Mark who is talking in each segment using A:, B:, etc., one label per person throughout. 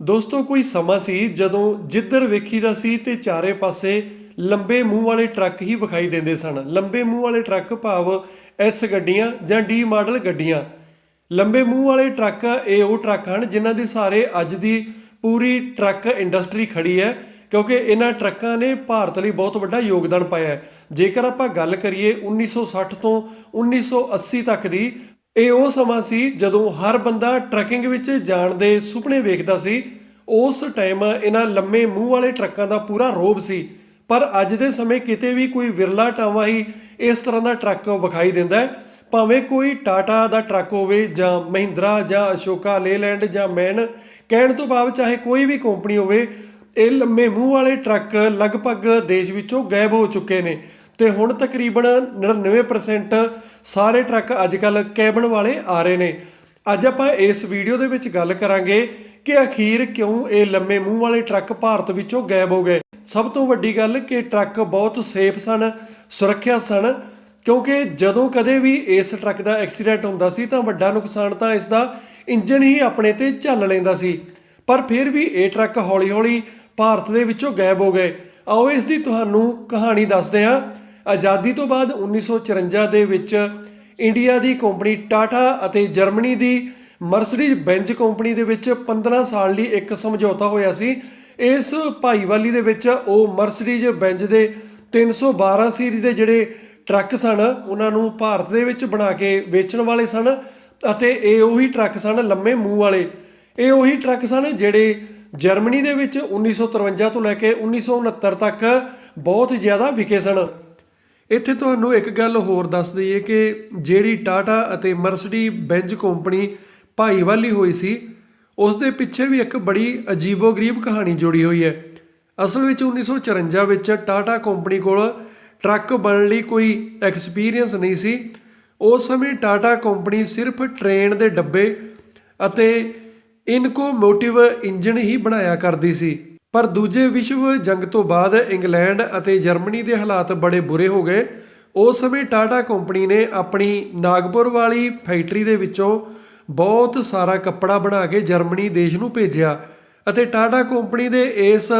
A: ਦੋਸਤੋ, ਕੋਈ ਸਮਾਂ ਸੀ ਜਦੋਂ ਜਿੱਧਰ ਵੇਖੀਦਾ ਸੀ ਤੇ ਚਾਰੇ ਪਾਸੇ ਲੰਬੇ ਮੂੰਹ ਵਾਲੇ ਟਰੱਕ ਹੀ ਵਿਖਾਈ ਦਿੰਦੇ ਸਨ। ਲੰਬੇ ਮੂੰਹ ਵਾਲੇ ਟਰੱਕ ਭਾਵ ਐਸ ਗੱਡੀਆਂ ਜਾਂ ਡੀ ਮਾਡਲ ਗੱਡੀਆਂ। ਲੰਬੇ ਮੂੰਹ ਵਾਲੇ ਟਰੱਕ ਇਹ ਉਹ ਟਰੱਕ ਹਨ ਜਿਨ੍ਹਾਂ ਦੇ ਸਾਰੇ ਅੱਜ ਦੀ ਪੂਰੀ ਟਰੱਕ ਇੰਡਸਟਰੀ ਖੜੀ ਹੈ, ਕਿਉਂਕਿ ਇਹਨਾਂ ਟਰੱਕਾਂ ਨੇ ਭਾਰਤ ਲਈ ਬਹੁਤ ਵੱਡਾ ਯੋਗਦਾਨ ਪਾਇਆ ਹੈ। ਜੇਕਰ ਆਪਾਂ ਗੱਲ ਕਰੀਏ 1960 ਤੋਂ 1980 ਤੱਕ ਦੀ ਇਹ ਉਹ ਸਮਾਂ ਸੀ ਜਦੋਂ ਹਰ ਬੰਦਾ ਟਰੈਕਿੰਗ ਵਿੱਚ ਜਾਣ ਦੇ ਸੁਪਨੇ ਵੇਖਦਾ ਸੀ। ਉਸ ਟਾਈਮ ਇਹਨਾਂ ਲੰਮੇ ਮੂੰਹ ਵਾਲੇ ਟਰੱਕਾਂ ਦਾ ਪੂਰਾ ਰੋਬ ਸੀ। ਪਰ ਅੱਜ ਦੇ ਸਮੇਂ ਕਿਤੇ ਵੀ ਕੋਈ ਵਿਰਲਾ ਟਾਵਾ ਹੀ ਇਸ ਤਰ੍ਹਾਂ ਦਾ ਟਰੱਕ ਵਿਖਾਈ ਦਿੰਦਾ ਹੈ। ਭਾਵੇਂ ਕੋਈ ਟਾਟਾ ਦਾ ਟਰੱਕ ਹੋਵੇ ਜਾਂ ਮਹਿੰਦਰਾ ਜਾਂ ਅਸ਼ੋਕਾ ਲੇਲੈਂਡ ਜਾਂ ਮੈਨ, ਕਹਿਣ ਤੋਂ ਬਾਅਦ ਚਾਹੇ ਕੋਈ ਵੀ ਕੰਪਨੀ ਹੋਵੇ, ਇਹ ਲੰਮੇ ਮੂੰਹ ਵਾਲੇ ਟਰੱਕ ਲਗਭਗ ਦੇਸ਼ ਵਿੱਚੋਂ ਗਾਇਬ ਹੋ ਚੁੱਕੇ ਨੇ। ਤੇ ਹੁਣ ਤਕਰੀਬਨ 99% ਸਾਰੇ ਟਰੱਕ ਅੱਜ ਅੱਜਕੱਲ ਕੈਬਨ ਵਾਲੇ ਆ ਰਹੇ ਨੇ। ਅੱਜ ਆਪਾਂ ਇਸ ਵੀਡੀਓ ਦੇ ਵਿੱਚ ਗੱਲ ਕਰਾਂਗੇ ਕਿ ਅਖੀਰ ਕਿਉਂ ਇਹ ਲੰਮੇ ਮੂੰਹ ਵਾਲੇ ਟਰੱਕ ਭਾਰਤ ਵਿੱਚੋਂ ਗਾਇਬ ਹੋ ਗਏ। ਸਭ ਤੋਂ ਵੱਡੀ ਗੱਲ ਕਿ ਟਰੱਕ ਬਹੁਤ ਸੇਫ ਸਨ, ਸੁਰੱਖਿਅਤ ਸਨ, ਕਿਉਂਕਿ ਜਦੋਂ ਕਦੇ ਵੀ ਇਸ ਟਰੱਕ ਦਾ ਐਕਸੀਡੈਂਟ ਹੁੰਦਾ ਸੀ ਤਾਂ ਵੱਡਾ ਨੁਕਸਾਨ ਤਾਂ ਇਸ ਦਾ ਇੰਜਨ ਹੀ ਆਪਣੇ ਤੇ ਝੱਲ ਲੈਂਦਾ ਸੀ। ਪਰ ਫਿਰ ਵੀ ਇਹ ਟਰੱਕ ਹੌਲੀ-ਹੌਲੀ ਭਾਰਤ ਦੇ ਵਿੱਚੋਂ ਗਾਇਬ ਹੋ ਗਏ। ਆਓ ਇਸ ਦੀ ਤੁਹਾਨੂੰ ਕਹਾਣੀ ਦੱਸਦੇ ਹਾਂ। ਆਜ਼ਾਦੀ ਤੋਂ ਬਾਅਦ 1954 ਦੇ ਵਿੱਚ ਇੰਡੀਆ ਦੀ ਕੰਪਨੀ ਟਾਟਾ ਅਤੇ ਜਰਮਨੀ ਦੀ ਮਰਸਡੀਜ਼ ਬੈਂਜ ਕੰਪਨੀ ਦੇ ਵਿੱਚ 15 ਸਾਲ ਲਈ ਇੱਕ ਸਮਝੌਤਾ ਹੋਇਆ ਸੀ। ਇਸ ਭਾਈਵਾਲੀ ਦੇ ਵਿੱਚ ਉਹ ਮਰਸਡੀਜ਼ ਬੈਂਜ ਦੇ 312 ਸੀਰੀ ਦੇ ਜਿਹੜੇ ਟਰੱਕ ਸਨ, ਉਹਨਾਂ ਨੂੰ ਭਾਰਤ ਦੇ ਵਿੱਚ ਬਣਾ ਕੇ ਵੇਚਣ ਵਾਲੇ ਸਨ ਅਤੇ ਇਹ ਉਹੀ ਟਰੱਕ ਸਨ ਲੰਮੇ ਮੂੰਹ ਵਾਲੇ। ਇਹ ਉਹੀ ਟਰੱਕ ਸਨ ਜਿਹੜੇ ਜਰਮਨੀ ਦੇ ਵਿੱਚ 1953 ਤੋਂ ਲੈ ਕੇ 1969 ਤੱਕ ਬਹੁਤ ਜ਼ਿਆਦਾ ਵਿਕੇ ਸਨ। ਇੱਥੇ ਤੁਹਾਨੂੰ ਇੱਕ ਗੱਲ ਹੋਰ ਦੱਸ ਦਈਏ ਕਿ ਜਿਹੜੀ ਟਾਟਾ ਅਤੇ ਮਰਸਡੀ ਬੈਂਜ ਕੰਪਨੀ ਭਾਈਵਾਲੀ ਹੋਈ ਸੀ, ਉਸ ਦੇ ਪਿੱਛੇ ਵੀ ਇੱਕ ਬੜੀ ਅਜੀਬੋ-ਗਰੀਬ ਕਹਾਣੀ ਜੁੜੀ ਹੋਈ ਹੈ। ਅਸਲ ਵਿੱਚ 1954 ਵਿੱਚ ਟਾਟਾ ਕੰਪਨੀ ਕੋਲ ਟਰੱਕ ਬਣਨ ਲਈ ਕੋਈ ਐਕਸਪੀਰੀਅੰਸ ਨਹੀਂ ਸੀ। ਉਸ ਸਮੇਂ ਟਾਟਾ ਕੰਪਨੀ ਸਿਰਫ ਟ੍ਰੇਨ ਦੇ ਡੱਬੇ ਅਤੇ ਇਨਕੋਮੋਟਿਵ ਇੰਜਨ ਹੀ ਬਣਾਇਆ ਕਰਦੀ ਸੀ। ਪਰ ਦੂਜੇ ਵਿਸ਼ਵ ਜੰਗ ਤੋਂ ਬਾਅਦ ਇੰਗਲੈਂਡ ਅਤੇ ਜਰਮਨੀ ਦੇ ਹਾਲਾਤ ਬੜੇ ਬੁਰੇ ਹੋ ਗਏ। ਉਸ ਸਮੇਂ ਟਾਟਾ ਕੰਪਨੀ ਨੇ ਆਪਣੀ ਨਾਗਪੁਰ ਵਾਲੀ ਫੈਕਟਰੀ ਦੇ ਵਿੱਚੋਂ ਬਹੁਤ ਸਾਰਾ ਕੱਪੜਾ ਬਣਾ ਕੇ ਜਰਮਨੀ ਦੇਸ਼ ਨੂੰ ਭੇਜਿਆ ਅਤੇ ਟਾਟਾ ਕੰਪਨੀ ਦੇ ਇਸ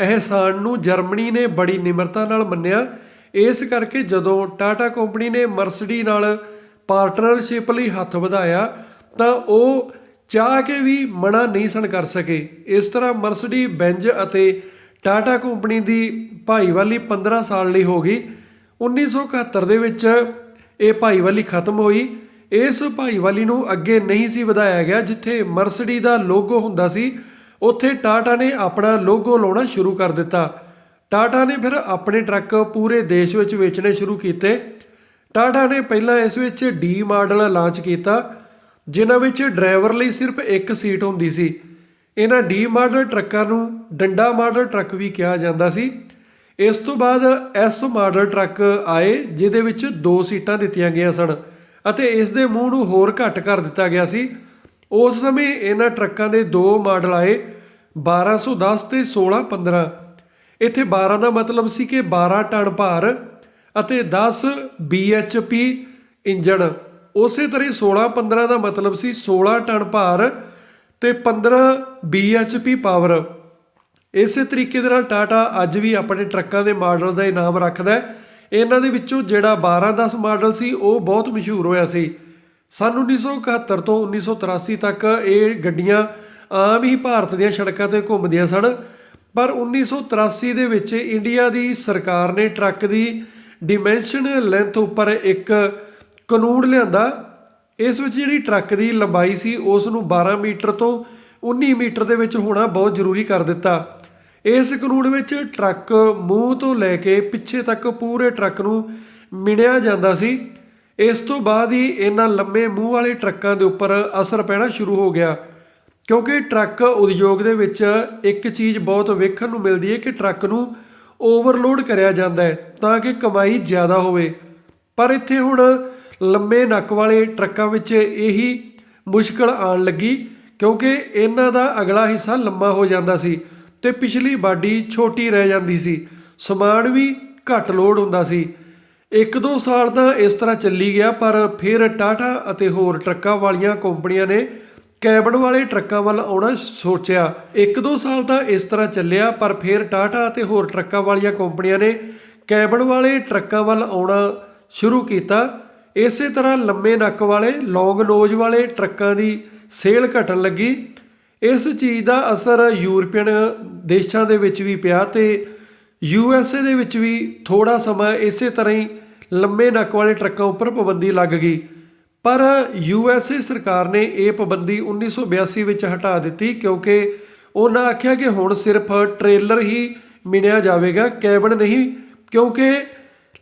A: ਅਹਿਸਾਨ ਨੂੰ ਜਰਮਨੀ ਨੇ ਬੜੀ ਨਿਮਰਤਾ ਨਾਲ ਮੰਨਿਆ। ਇਸ ਕਰਕੇ ਜਦੋਂ ਟਾਟਾ ਕੰਪਨੀ ਨੇ ਮਰਸਡੀ ਨਾਲ ਪਾਰਟਨਰਸ਼ਿਪ ਲਈ ਹੱਥ ਵਧਾਇਆ ਤਾਂ ਉਹ ਚਾਹ ਕੇ ਵੀ ਮਨਾ ਨਹੀਂ ਸਨ ਕਰ ਸਕੇ। ਇਸ ਤਰ੍ਹਾਂ ਮਰਸਡੀ, ਬੈਂਜ ਅਤੇ ਟਾਟਾ ਕੰਪਨੀ ਦੀ ਭਾਈਵਾਲੀ 15 ਸਾਲ ਲਈ ਹੋ ਗਈ। 1971 ਦੇ ਵਿੱਚ ਇਹ ਭਾਈਵਾਲੀ ਖਤਮ ਹੋਈ। ਇਸ ਭਾਈਵਾਲੀ ਨੂੰ ਅੱਗੇ ਨਹੀਂ ਸੀ ਵਧਾਇਆ ਗਿਆ, ਜਿੱਥੇ ਮਰਸਡੀ ਦਾ ਲੋਗੋ ਹੁੰਦਾ ਸੀ। ਉੱਥੇ ਟਾਟਾ ਨੇ ਆਪਣਾ ਲੋਗੋ ਲਾਉਣਾ ਸ਼ੁਰੂ ਕਰ ਦਿੱਤਾ। ਟਾਟਾ ਨੇ ਫਿਰ ਆਪਣੇ ਟਰੱਕ ਪੂਰੇ ਦੇਸ਼ ਵਿੱਚ ਵੇਚਣੇ ਸ਼ੁਰੂ ਕੀਤੇ। ਟਾਟਾ ਨੇ ਪਹਿਲਾਂ ਇਸ ਵਿੱਚ ਡੀ ਮਾਡਲ ਲਾਂਚ ਕੀਤਾ। ਜਿਨ੍ਹਾਂ ਵਿੱਚ ਡਰਾਈਵਰ ਲਈ ਸਿਰਫ ਇੱਕ ਸੀਟ ਹੁੰਦੀ ਸੀ। ਇਹਨਾਂ ਡੀ ਮਾਡਲ ਟਰੱਕਾਂ ਨੂੰ ਡੰਡਾ ਮਾਡਲ ਟਰੱਕ ਵੀ ਕਿਹਾ ਜਾਂਦਾ ਸੀ। ਇਸ ਤੋਂ ਬਾਅਦ ਐਸ ਮਾਡਲ ਟਰੱਕ ਆਏ, ਜਿਹਦੇ ਵਿੱਚ ਦੋ ਸੀਟਾਂ ਦਿੱਤੀਆਂ ਗਈਆਂ ਸਨ ਅਤੇ ਇਸ ਦੇ ਮੂੰਹ ਨੂੰ ਹੋਰ ਘੱਟ ਕਰ ਦਿੱਤਾ ਗਿਆ ਸੀ। ਉਸ ਸਮੇਂ ਇਹਨਾਂ ਟਰੱਕਾਂ ਦੇ ਦੋ ਮਾਡਲ ਆਏ 1210 ਤੇ 1615 ਇੱਥੇ 12 ਦਾ ਮਤਲਬ ਸੀ ਕਿ 12 ਟਨ ਭਾਰ ਅਤੇ 10 bhp ਇੰਜਣ। ਉਸੇ ਤਰ੍ਹਾਂ 16 15 ਦਾ ਮਤਲਬ ਸੀ 16 ਟਨ ਭਾਰ ਤੇ 15 bhp ਪਾਵਰ ਇਸੇ ਤਰੀਕੇ ਦੇ ਨਾਲ ਟਾਟਾ ਅੱਜ ਵੀ ਆਪਣੇ ਟਰੱਕਾਂ ਦੇ ਮਾਡਲ ਦਾ ਇਨਾਮ ਰੱਖਦਾ ਹੈ। ਇਹਨਾਂ ਦੇ ਵਿੱਚੋਂ ਜਿਹੜਾ 1210 ਮਾਡਲ ਸੀ, ਉਹ ਬਹੁਤ ਮਸ਼ਹੂਰ ਹੋਇਆ ਸੀ। ਸਨ 1971 ਤੋਂ 1983 ਤੱਕ ਇਹ ਗੱਡੀਆਂ ਆਮ ਹੀ ਭਾਰਤ ਦੀਆਂ ਸੜਕਾਂ ਤੇ ਘੁੰਮਦੀਆਂ ਸਨ। ਪਰ 1983 ਦੇ ਵਿੱਚ ਇੰਡੀਆ ਦੀ ਸਰਕਾਰ ਨੇ ਟਰੱਕ ਦੀ ਡਿਮੈਂਸ਼ਨ ਲੈਂਥ ਉੱਪਰ ਇੱਕ ਕਾਨੂੰਨ ਲਿਆਂਦਾ, ਇਸ ਵਿੱਚ ਜਿਹੜੀ ਟਰੱਕ ਦੀ ਲੰਬਾਈ ਸੀ, ਉਸ ਨੂੰ 12 ਮੀਟਰ ਤੋਂ 19 ਮੀਟਰ ਦੇ ਵਿੱਚ ਹੋਣਾ ਬਹੁਤ ਜ਼ਰੂਰੀ ਕਰ ਦਿੱਤਾ। ਇਸ ਕਾਨੂੰਨ ਵਿੱਚ ਟਰੱਕ ਮੂੰਹ ਤੋਂ ਲੈ ਕੇ ਪਿੱਛੇ ਤੱਕ ਪੂਰੇ ਟਰੱਕ ਨੂੰ ਮਿਣਿਆ ਜਾਂਦਾ ਸੀ। ਇਸ ਤੋਂ ਬਾਅਦ ਹੀ ਇਹਨਾਂ ਲੰਮੇ ਮੂੰਹ ਵਾਲੇ ਟਰੱਕਾਂ ਦੇ ਉੱਪਰ ਅਸਰ ਪੈਣਾ ਸ਼ੁਰੂ ਹੋ ਗਿਆ। ਕਿਉਂਕਿ ਟਰੱਕ ਉਦਯੋਗ ਦੇ ਵਿੱਚ ਇੱਕ ਚੀਜ਼ ਬਹੁਤ ਵੇਖਣ ਨੂੰ ਮਿਲਦੀ ਹੈ ਕਿ ਟਰੱਕ ਨੂੰ ਓਵਰਲੋਡ ਕਰਿਆ ਜਾਂਦਾ ਹੈ ਤਾਂ ਕਿ ਕਮਾਈ ਜ਼ਿਆਦਾ ਹੋਵੇ। ਪਰ ਇੱਥੇ ਹੁਣ ਲੰਮੇ ਨੱਕ ਵਾਲੇ ਟਰੱਕਾਂ ਵਿੱਚ ਇਹੀ ਮੁਸ਼ਕਲ ਆਉਣ ਲੱਗੀ, ਕਿਉਂਕਿ ਇਹਨਾਂ ਦਾ ਅਗਲਾ ਹਿੱਸਾ ਲੰਮਾ ਹੋ ਜਾਂਦਾ ਸੀ ਤੇ ਪਿਛਲੀ ਬਾਡੀ ਛੋਟੀ ਰਹਿ ਜਾਂਦੀ ਸੀ, ਸਮਾਨ ਵੀ ਘੱਟ ਲੋਡ ਹੁੰਦਾ ਸੀ। ਇੱਕ ਦੋ ਸਾਲ ਤਾਂ ਇਸ ਤਰ੍ਹਾਂ ਚੱਲੀ ਗਿਆ, ਪਰ ਫਿਰ ਟਾਟਾ ਅਤੇ ਹੋਰ ਟਰੱਕਾਂ ਵਾਲੀਆਂ ਕੰਪਨੀਆਂ ਨੇ ਕੈਬਨ ਵਾਲੇ ਟਰੱਕਾਂ ਵੱਲ ਆਉਣਾ ਸੋਚਿਆ। ਇੱਕ ਦੋ ਸਾਲ ਤਾਂ ਇਸ ਤਰ੍ਹਾਂ ਚੱਲਿਆ, ਪਰ ਫਿਰ ਟਾਟਾ ਅਤੇ ਹੋਰ ਟਰੱਕਾਂ ਵਾਲੀਆਂ ਕੰਪਨੀਆਂ ਨੇ ਕੈਬਨ ਵਾਲੇ ਟਰੱਕਾਂ ਵੱਲ ਆਉਣਾ ਸ਼ੁਰੂ ਕੀਤਾ। ਇਸੇ ਤਰ੍ਹਾਂ ਲੰਮੇ ਨੱਕ ਵਾਲੇ, ਲੌਂਗ ਨੋਜ਼ ਵਾਲੇ ਟਰੱਕਾਂ ਦੀ ਸੇਲ ਘਟਣ ਲੱਗੀ। ਇਸ ਚੀਜ਼ ਦਾ ਅਸਰ ਯੂਰਪੀਅਨ ਦੇਸ਼ਾਂ ਦੇ ਵਿੱਚ ਵੀ ਪਿਆ ਤੇ ਯੂ ਐਸ ਏ ਦੇ ਵਿੱਚ ਵੀ ਥੋੜਾ ਸਮਾਂ ਇਸੇ ਤਰ੍ਹਾਂ ਹੀ ਲੰਮੇ ਨੱਕ ਵਾਲੇ ਟਰੱਕਾਂ ਉੱਪਰ ਪਾਬੰਦੀ ਲੱਗ ਗਈ। ਪਰ ਯੂ ਐਸ ਏ ਸਰਕਾਰ ਨੇ ਇਹ ਪਾਬੰਦੀ 1982 ਵਿੱਚ ਹਟਾ ਦਿੱਤੀ ਕਿਉਂਕਿ ਉਹਨਾਂ ਆਖਿਆ ਕਿ ਹੁਣ ਸਿਰਫ ਟ੍ਰੇਲਰ ਹੀ ਮਿਣਿਆ ਜਾਵੇਗਾ, ਕੈਬਨ ਨਹੀਂ, ਕਿਉਂਕਿ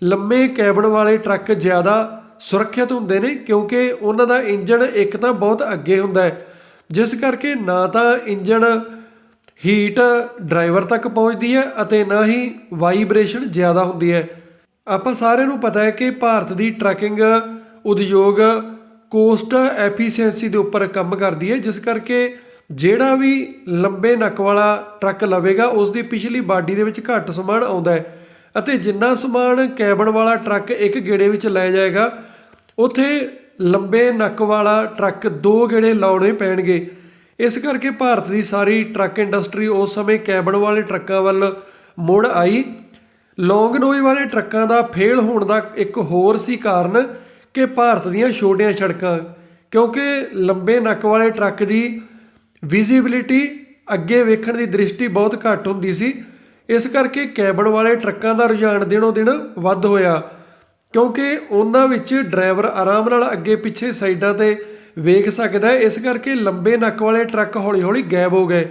A: ਲੰਮੇ ਕੈਬਨ ਵਾਲੇ ਟਰੱਕ ਜ਼ਿਆਦਾ ਸੁਰੱਖਿਅਤ ਹੁੰਦੇ ਨੇ ਕਿਉਂਕਿ ਉਹਨਾਂ ਦਾ ਇੰਜਣ ਇੱਕ ਤਾਂ ਬਹੁਤ ਅੱਗੇ ਹੁੰਦਾ ਹੈ। ਜਿਸ ਕਰਕੇ ਨਾ ਤਾਂ ਇੰਜਣ ਹੀਟ ਡਰਾਈਵਰ ਤੱਕ ਪਹੁੰਚਦੀ ਹੈ ਅਤੇ ਨਾ ਹੀ ਵਾਈਬ੍ਰੇਸ਼ਨ ਜ਼ਿਆਦਾ ਹੁੰਦੀ ਹੈ। ਆਪਾਂ ਸਾਰਿਆਂ ਨੂੰ ਪਤਾ ਹੈ ਕਿ ਭਾਰਤ ਦੀ ਟਰੈਕਿੰਗ ਉਦਯੋਗ ਕੋਸਟ ਐਫੀਸ਼ੀਐਂਸੀ ਦੇ ਉੱਪਰ ਕੰਮ ਕਰਦੀ ਹੈ, ਜਿਸ ਕਰਕੇ ਜਿਹੜਾ ਵੀ ਲੰਬੇ ਨੱਕ ਵਾਲਾ ਟਰੱਕ ਲਵੇਗਾ ਉਸ ਦੀ ਪਿਛਲੀ ਬਾਡੀ ਦੇ ਵਿੱਚ ਘੱਟ ਸਮਾਨ ਆਉਂਦਾ ਹੈ ਅਤੇ ਜਿੰਨਾ ਸਮਾਨ ਕੈਬਨ ਵਾਲਾ ਟਰੱਕ ਇੱਕ ਗੇੜੇ ਵਿੱਚ ਲੈ ਜਾਏਗਾ ਉੱਥੇ ਲੰਬੇ ਨੱਕ ਵਾਲਾ ਟਰੱਕ ਦੋ ਗੇੜੇ ਲਾਉਣੇ ਪੈਣਗੇ। ਇਸ ਕਰਕੇ ਭਾਰਤ ਦੀ ਸਾਰੀ ਟਰੱਕ ਇੰਡਸਟਰੀ ਉਸ ਸਮੇਂ ਕੈਬਨ ਵਾਲੇ ਟਰੱਕਾਂ ਵੱਲ ਮੁੜ ਆਈ। ਲੌਂਗ ਨੋਜ਼ ਵਾਲੇ ਟਰੱਕਾਂ ਦਾ ਫੇਲ ਹੋਣ ਦਾ ਇੱਕ ਹੋਰ ਸੀ ਕਾਰਨ ਕਿ ਭਾਰਤ ਦੀਆਂ ਛੋਟੀਆਂ ਸੜਕਾਂ, ਕਿਉਂਕਿ ਲੰਬੇ ਨੱਕ ਵਾਲੇ ਟਰੱਕ ਦੀ ਵਿਜ਼ਿਬਿਲਿਟੀ ਅੱਗੇ ਵੇਖਣ ਦੀ ਦ੍ਰਿਸ਼ਟੀ ਬਹੁਤ ਘੱਟ ਹੁੰਦੀ ਸੀ। ਇਸ ਕਰਕੇ ਕੈਬਨ ਵਾਲੇ ਟਰੱਕਾਂ ਦਾ ਰੁਝਾਨ ਦਿਨੋਂ ਦਿਨ ਵੱਧ ਹੋਇਆ। ਕਿਉਂਕਿ ਉਹਨਾਂ ਵਿੱਚ ਡਰਾਈਵਰ ਆਰਾਮ ਨਾਲ ਅੱਗੇ ਪਿੱਛੇ ਸਾਈਡਾਂ ਤੇ ਵੇਖ ਸਕਦਾ ਹੈ। ਇਸ ਕਰਕੇ ਲੰਬੇ ਨੱਕ ਵਾਲੇ ਟਰੱਕ ਹੌਲੀ-ਹੌਲੀ ਗਾਇਬ ਹੋ ਗਏ।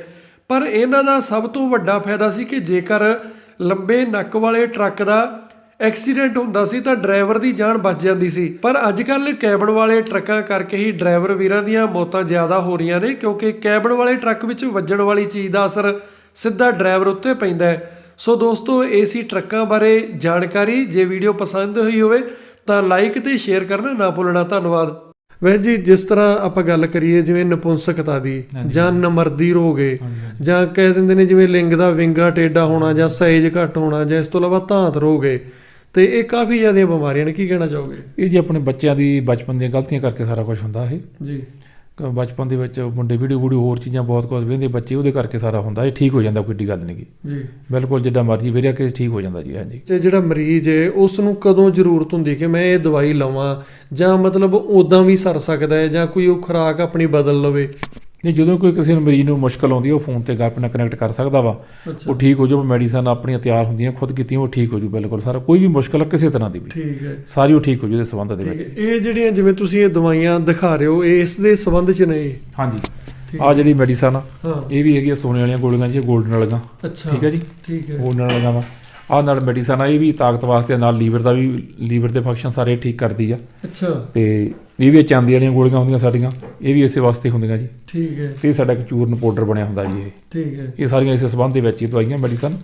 A: ਪਰ ਇਹਨਾਂ ਦਾ ਸਭ ਤੋਂ ਵੱਡਾ ਫਾਇਦਾ ਸੀ ਕਿ ਜੇਕਰ ਲੰਬੇ ਨੱਕ ਵਾਲੇ ਟਰੱਕ ਦਾ ਐਕਸੀਡੈਂਟ ਹੁੰਦਾ ਸੀ ਤਾਂ ਡਰਾਈਵਰ ਦੀ ਜਾਨ ਬਚ ਜਾਂਦੀ ਸੀ। ਪਰ ਅੱਜ ਕੱਲ ਕੈਬਨ ਵਾਲੇ ਟਰੱਕਾਂ ਕਰਕੇ ਹੀ ਡਰਾਈਵਰ ਵੀਰਾਂ ਦੀਆਂ ਮੌਤਾਂ ਜ਼ਿਆਦਾ ਹੋ ਰਹੀਆਂ ਨੇ ਕਿਉਂਕਿ ਕੈਬਨ ਵਾਲੇ ਟਰੱਕ ਵਿੱਚ ਵੱਜਣ ਵਾਲੀ ਚੀਜ਼ ਦਾ ਅਸਰ ਸਿੱਧਾ ਡਰਾਈਵਰ ਉੱਤੇ ਪੈਂਦਾ ਹੈ। ਸੋ ਦੋਸਤੋ ਏਸੀ ਟਰੱਕਾਂ ਬਾਰੇ ਜਾਣਕਾਰੀ ਜੇ ਵੀਡੀਓ ਪਸੰਦ ਹੋਈ ਹੋਵੇ ਤਾਂ ਲਾਈਕ ਤੇ ਸ਼ੇਅਰ ਕਰਨਾ ਨਾ ਭੁੱਲਣਾ। ਧੰਨਵਾਦ। ਵੈਸੇ ਜੀ ਜਿਸ ਤਰ੍ਹਾਂ ਆਪਾਂ ਗੱਲ ਕਰੀਏ ਜਿਵੇਂ ਨਪੁੰਸਕਤਾ ਦੀ ਜਾਂ ਨਮਰਦੀ ਰੋਗ ਜਾਂ ਕਹਿ ਦਿੰਦੇ ਨੇ ਜਿਵੇਂ ਲਿੰਗ ਦਾ ਵਿੰਗਾ ਟੇਡਾ ਹੋਣਾ ਜਾਂ ਸਾਈਜ਼ ਘੱਟ ਹੋਣਾ ਜਾਂ ਇਸ ਤੋਂ ਇਲਾਵਾ ਧਾਤ ਰੋਗ ਤੇ ਇਹ ਕਾਫੀ ਜ਼ਿਆਦਾ ਬਿਮਾਰੀਆਂ ਨੇ। ਕੀ ਕਹਿਣਾ ਚਾਹੋਗੇ?
B: ਇਹ ਜੀ ਆਪਣੇ ਬੱਚਿਆਂ ਦੀ ਬਚਪਨ ਦੀਆਂ ਗਲਤੀਆਂ ਕਰਕੇ ਸਾਰਾ ਕੁਝ ਹੁੰਦਾ ਇਹ।
A: ਜੀ।
B: ਬਚਪਨ ਦੇ ਵਿੱਚ ਮੁੰਡੇ ਵੀਡੀਓ ਵੀਡੀਓ ਹੋਰ ਚੀਜ਼ਾਂ ਬਹੁਤ ਕੁਝ ਵੇਖਦੇ ਬੱਚੇ ਉਹਦੇ ਕਰਕੇ ਸਾਰਾ ਹੁੰਦਾ ਇਹ ਠੀਕ ਹੋ ਜਾਂਦਾ ਕੋਈ ਏਡੀ ਗੱਲ ਨਹੀਂ ਗੀ।
A: ਜੀ।
B: ਬਿਲਕੁਲ ਜਿੱਦਾਂ ਮਰਜ਼ੀ ਵੇਰਿਆ ਕੇ ਠੀਕ ਹੋ ਜਾਂਦਾ ਜੀ ਹਾਂਜੀ।
A: ਤੇ ਜਿਹੜਾ ਮਰੀਜ਼ ਹੈ ਉਸ ਨੂੰ ਕਦੋਂ ਜ਼ਰੂਰਤ ਹੁੰਦੀ ਕਿ ਮੈਂ ਇਹ ਦਵਾਈ ਲਵਾਂ ਜਾਂ ਮਤਲਬ ਉਦਾਂ ਵੀ ਸਰ ਸਕਦਾ ਹੈ ਜਾਂ ਕੋਈ ਉਹ ਖੁਰਾਕ ਆਪਣੀ ਬਦਲ ਲਵੇ?
B: ਨਹੀਂ ਜਦੋਂ ਕੋਈ ਕਿਸੇ ਮਰੀਜ਼ ਨੂੰ ਮੁਸ਼ਕਲ ਆਉਂਦੀ ਹੈ ਉਹ ਫੋਨ ਤੇ ਗੱਲ ਨਾਲ ਕਨੈਕਟ ਕਰ ਸਕਦਾ ਵਾ। ਉਹ ਠੀਕ ਹੋ ਜਾਊ ਮੈਡੀਸਨ ਆਪਣੀਆਂ ਤਿਆਰ ਹੁੰਦੀਆਂ ਖੁਦ ਕੀਤੀਆਂ ਉਹ ਠੀਕ ਹੋ ਜਾਊ ਬਿਲਕੁਲ ਸਾਰਾ। ਕੋਈ ਵੀ ਮੁਸ਼ਕਲ ਕਿਸੇ ਤਰ੍ਹਾਂ ਦੀ ਵੀ।
A: ਠੀਕ ਹੈ।
B: ਸਾਰੀ ਉਹ ਠੀਕ ਹੋ ਜਾਊ ਦੇ ਸੰਬੰਧ ਦੇ ਵਿੱਚ।
A: ਇਹ ਜਿਹੜੀਆਂ ਜਿਵੇਂ ਤੁਸੀਂ ਇਹ ਦਵਾਈਆਂ ਦਿਖਾ ਰਹੇ ਹੋ ਇਹ ਇਸ ਦੇ ਸੰਬੰਧ ਚ ਨੇ?
B: ਹਾਂਜੀ। ਆ ਜਿਹੜੀ ਮੈਡੀਸਨ ਆ ਇਹ ਵੀ ਹੈਗੀ ਆ ਸੋਨੇ ਵਾਲੀਆਂ ਗੋਲੀਆਂ ਜੀ 골ਡਨ ਵਾਲੀਆਂ।
A: ਅੱਛਾ।
B: ਠੀਕ ਹੈ ਜੀ?
A: ਠੀਕ ਹੈ।
B: ਉਹ ਨਾਲ ਲਗਾਵਾ ਆਹ ਨਾਲ ਮੈਡੀਸਨ ਆ ਇਹ ਵੀ ਤਾਕਤ ਵਾਸਤੇ ਨਾਲ ਲੀਵਰ ਦਾ ਵੀ ਲੀਵਰ ਦੇ ਫੰਕਸ਼ਨ ਸਾਰੇ ਠੀਕ ਕਰਦੀ ਆ।
A: ਅੱਛਾ।
B: ਤੇ ਇਹ ਵੀ ਚਾਂਦੀ ਵਾਲੀਆਂ ਗੋਲੀਆਂ ਹੁੰਦੀਆਂ ਸਾਡੀਆਂ ਇਹ ਵੀ ਇਸੇ ਵਾਸਤੇ ਹੁੰਦੀਆਂ ਜੀ।
A: ਠੀਕ ਹੈ।
B: ਤੇ ਸਾਡਾ ਇੱਕ ਚੂਰਨ ਪਾਊਡਰ ਬਣਿਆ ਹੁੰਦਾ ਜੀ ਇਹ।
A: ਠੀਕ ਹੈ।
B: ਇਹ ਸਾਰੀਆਂ ਇਸੇ ਸੰਬੰਧ ਦੇ ਵਿੱਚ ਹੀ ਦਵਾਈਆਂ ਮੈਡੀਸਨ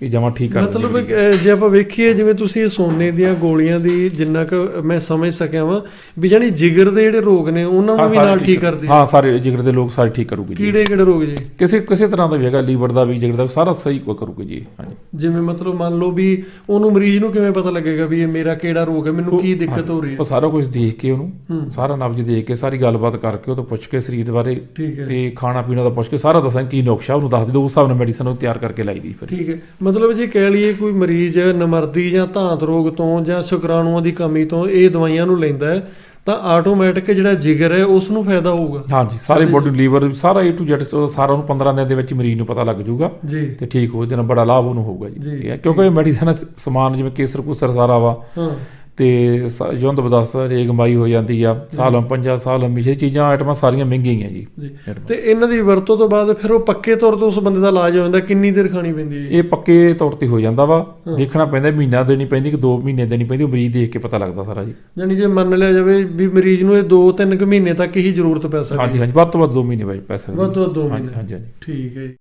B: ਇਹ ਜਮਾ ਠੀਕ ਕਰ
A: ਮਤਲਬ ਜੇ ਆਪਾਂ ਵੇਖੀਏ ਜਿਵੇਂ ਤੁਸੀਂ ਇਹ ਸੋਨੇ ਦੀਆਂ ਗੋਲੀਆਂ ਦੀ ਜਿੰਨਾ ਕੁ ਮੈਂ ਸਮਝ ਸਕਿਆ ਵਾਂ ਵੀ ਜਾਨੀ ਜਿਗਰ ਦੇ ਜਿਹੜੇ ਰੋਗ ਨੇ ਉਹਨਾਂ ਨੂੰ ਵੀ ਨਾਲ ਠੀਕ ਕਰਦੀ ਹੈ
B: ਸਾਰੇ ਜਿਗਰ ਦੇ ਲੋਕ ਸਾਰੇ ਠੀਕ ਕਰੂਗੀ ਜੀ।
A: ਕੀੜੇ ਕਿਹੜੇ ਰੋਗ ਜੀ?
B: ਕਿਸੇ ਕਿਸੇ ਤਰ੍ਹਾਂ ਦਾ ਵੀ ਹੈਗਾ ਲੀਵਰ ਦਾ ਵੀ ਜਿਗਰ ਦਾ ਸਾਰਾ ਸਹੀ ਕੋ ਕਰੂਗੀ ਜੀ ਹਾਂਜੀ।
A: ਜਿਵੇਂ ਮਤਲਬ ਮੰਨ ਲਓ ਵੀ ਉਹਨੂੰ ਮਰੀਜ਼ ਨੂੰ ਕਿਵੇਂ ਪਤਾ ਲੱਗੇਗਾ ਵੀ ਇਹ ਮੇਰਾ ਕਿਹੜਾ ਰੋਗ ਹੈ ਮੈਨੂੰ ਕੀ ਦਿੱਕਤ ਹੋ ਰਹੀ ਹੈ?
B: ਉਹ ਸਾਰਾ ਕੁਝ ਦੇਖ ਕੇ ਉਹਨੂੰ। ਸਾਰਾ ਨਬਜ ਦੇਖ ਕੇ ਸਾਰੀ ਗੱਲਬਾਤ ਕਰਕੇ ਉਹ ਤੋਂ ਪੁੱਛ ਕੇ ਸਰੀਰ ਬਾਰੇ ਤੇ ਖਾਣਾ ਪੀਣਾ ਦਾ ਪੁੱਛ ਕੇ ਸਾਰਾ ਦੱਸਾਂ ਕੀ ਨੁਕਸ਼ਾ ਉਹਨੂੰ ਦੱਸ ਦਿਓ ਉਸ ਹਿਸਾਬ ਨਾਲ ਮੈਡੀਸਨ ਉਹ ਤਿਆਰ ਕਰਕੇ ਲਾਈ ਦੀ ਫਿਰ।
A: ਠੀਕ ਹੈ। ਮਤਲਬ ਜੇ ਕਹਿ ਲਈਏ ਕੋਈ ਮਰੀਜ਼ ਨਮਰਦੀ ਜਾਂ ਧਾਤ ਰੋਗ ਤੋਂ ਜਾਂ ਸ਼ੁਕਰਾਣੂਆਂ ਦੀ ਕਮੀ ਤੋਂ ਇਹ ਦਵਾਈਆਂ ਨੂੰ ਲੈਂਦਾ ਹੈ ਤਾਂ ਆਟੋਮੈਟਿਕ ਜਿਹੜਾ ਜਿਗਰ ਹੈ ਉਸ ਨੂੰ ਫਾਇਦਾ ਹੋਊਗਾ।
B: ਹਾਂਜੀ ਸਾਰੇ ਬੋਡੀ ਲੀਵਰ ਸਾਰਾ A to Z ਸਾਰਾ ਉਹਨੂੰ 15 ਦਿਨ ਦੇ ਵਿੱਚ ਮਰੀਜ਼ ਨੂੰ ਪਤਾ ਲੱਗ ਜਾਊਗਾ
A: ਜੀ।
B: ਤੇ ਠੀਕ ਹੋ ਜਾਣਾ ਬੜਾ ਲਾਭ ਉਹਨੂੰ ਹੋਊਗਾ
A: ਜੀ।
B: ਜੀ। ਇਹ ਕਿਉਂਕਿ ਮੈਡੀਸਨ ਸਮਾਨ ਜਿਵੇਂ ਕੇਸਰ ਕੁਸਰ ਸਾਰਾ ਵਾ
A: ਹਾਂ।
B: ਤੇ ਸ- ਜੁੰਦ ਬਦਸ ਰੇਗਮਾਈ ਹੋ ਜਾਂਦੀ ਆ ਸਾਲਮ ਪੰਜਾ ਸਾਲਮ ਮਿਸ਼ੇ ਚੀਜ਼ਾਂ ਆਈਟਮਾਂ ਸਾਰੀਆਂ ਮਹਿੰਗੀਆਂ ਜੀ।
A: ਤੇ ਇਹਨਾਂ ਦੀ ਵਰਤੋਂ ਤੋਂ ਬਾਅਦ ਫਿਰ ਉਹ ਪੱਕੇ ਤੌਰ ਤੇ ਉਸ ਬੰਦੇ ਦਾ ਇਲਾਜ ਹੋ ਜਾਂਦਾ ਕਿੰਨੀ ਦੇਰ ਖਾਣੀ ਪੈਂਦੀ ਹੈ?
B: ਇਹ ਪੱਕੇ ਤੌਰ ਤੇ ਹੋ ਜਾਂਦਾ ਵਾ ਦੇਖਣਾ ਪੈਂਦਾ ਮਹੀਨਾ ਦੇਣੀ ਪੈਂਦੀ ਕਿ 2 ਮਹੀਨੇ ਦੇਣੀ ਪੈਂਦੀ ਉਹ ਮਰੀਜ਼ ਦੇਖ ਕੇ ਪਤਾ ਲੱਗਦਾ ਸਾਰਾ ਜੀ।
A: ਯਾਨੀ ਜੇ ਮੰਨ ਲਿਆ ਜਾਵੇ ਵੀ ਮਰੀਜ਼ ਨੂੰ ਇਹ 2-3 ਕੁ ਮਹੀਨੇ ਤੱਕ ਹੀ ਜ਼ਰੂਰਤ ਪੈ ਸਕਦੀ
B: ਹਾਂਜੀ ਹਾਂਜੀ ਵੱਧ ਤੋਂ ਵੱਧ 2 ਮਹੀਨੇ ਬਾਅਦ ਪੈਸੇ
A: ਵੱਧ ਤੋਂ ਵੱਧ ਦੋ
B: ਹਾਂਜੀ
A: ਮਹੀਨੇ।
B: ਹਾਂਜੀ ਹਾਂਜੀ।
A: ਠੀਕ ਹੈ।